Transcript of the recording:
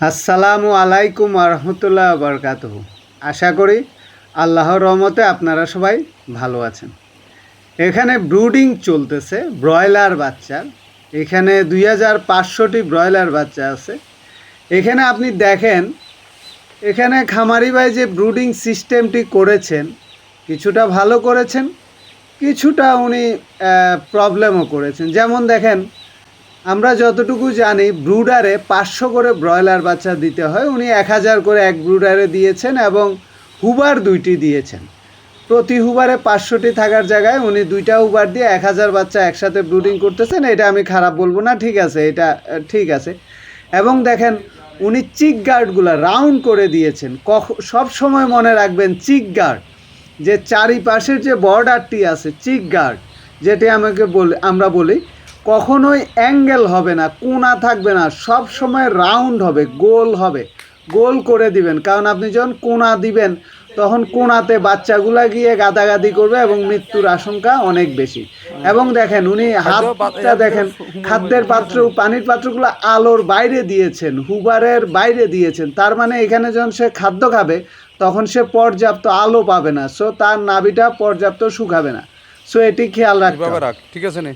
আসসালামু আলাইকুম রহমতুল্লাহ বরকাত আশা করি আল্লাহর রহমতে আপনারা সবাই ভালো আছেন। এখানে ব্রুডিং চলতেছে, ব্রয়লার বাচ্চার এখানে দুই হাজার পাঁচশোটি ব্রয়লার বাচ্চা আছে। এখানে আপনি দেখেন, এখানে খামারি ভাই যে ব্রুডিং সিস্টেমটি করেছেন, কিছুটা ভালো করেছেন, কিছুটা উনি প্রবলেমও করেছেন। যেমন দেখেন আমরা যতটুকু জানি, ব্রুডারে পাঁচশো করে ব্রয়লার বাচ্চা দিতে হয়। উনি এক হাজার করে এক ব্রুডারে দিয়েছেন এবং হুবার দুইটি দিয়েছেন। প্রতি হুবারে পাঁচশোটি থাকার জায়গায় উনি দুইটা হুবার দিয়ে এক হাজার বাচ্চা একসাথে ব্রুডিং করতেছেন। এটা আমি খারাপ বলব না, ঠিক আছে, এটা ঠিক আছে। এবং দেখেন, উনি চিক গার্ডগুলো রাউন্ড করে দিয়েছেন। কখ, সব সময় মনে রাখবেন, চিক গার্ড, যে চারিপাশের যে বর্ডারটি আছে, চিক গার্ড, যেটি আমাকে বলি, আমরা বলি কখনোই অ্যাঙ্গেল হবে না কোনা থাকবে না সব সময় রাউন্ড হবে গোল হবে গোল করে দিবেন। কারণ আপনি যখন কোনা দিবেন তখন কোনাতে বাচ্চাগুলা গিয়ে গাদাগাদি করবে এবং মৃত্যুর আশঙ্কা অনেক বেশি। এবং দেখেন উনি হাতটা দেখেন খাদ্যের পাত্র পানির পাত্রগুলো আলোর বাইরে দিয়েছেন হুবারের বাইরে দিয়েছেন। তার মানে এখানে যখন সে খাদ্য খাবে তখন সে পর্যাপ্ত আলো পাবে না। সো তার নাভিটা পর্যাপ্ত শুকাবে না। সো এটি খেয়াল রাখতে ঠিক আছে নে?